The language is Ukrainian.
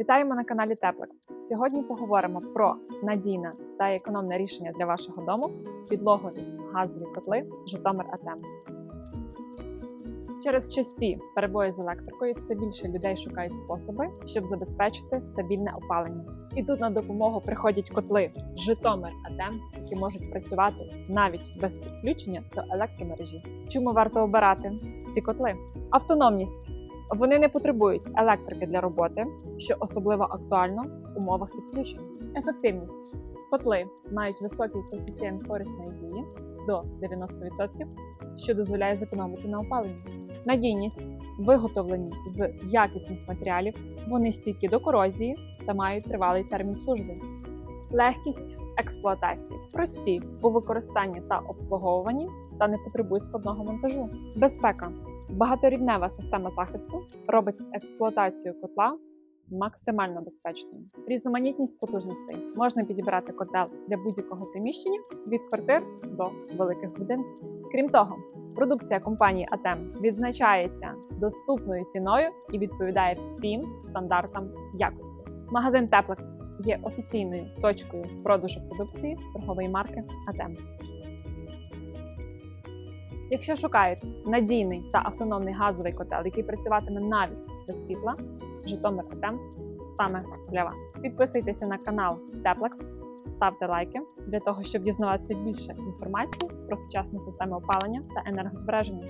Вітаємо на каналі Теплекс. Сьогодні поговоримо про надійне та економне рішення для вашого дому підлогові газові котли Житомир АТЕМ. Через часті перебої з електрикою все більше людей шукають способи, щоб забезпечити стабільне опалення. І тут на допомогу приходять котли Житомир АТЕМ, які можуть працювати навіть без підключення до електромережі. Чому варто обирати ці котли? Автономність. Вони не потребують електрики для роботи, що особливо актуально в умовах відключень. Ефективність. Котли мають високий коефіцієнт корисної дії до 90%, що дозволяє зекономити на опаленні. Надійність виготовлені з якісних матеріалів, вони стійкі до корозії та мають тривалий термін служби. Легкість експлуатації прості у використанні та обслуговуванні та не потребують складного монтажу. Безпека багаторівнева система захисту робить експлуатацію котла максимально безпечною. Різноманітність потужностей можна підібрати котел для будь-якого приміщення від квартир до великих будинків. Крім того, продукція компанії ATEM відзначається доступною ціною і відповідає всім стандартам якості. Магазин Теплекс є офіційною точкою продажу продукції торгової марки ATEM. Якщо шукаєте надійний та автономний газовий котел, який працюватиме навіть без світла, Житомир АТЕМ саме для вас. Підписуйтеся на канал Теплекс, ставте лайки для того, щоб дізнаватися більше інформації про сучасні системи опалення та енергозбереження.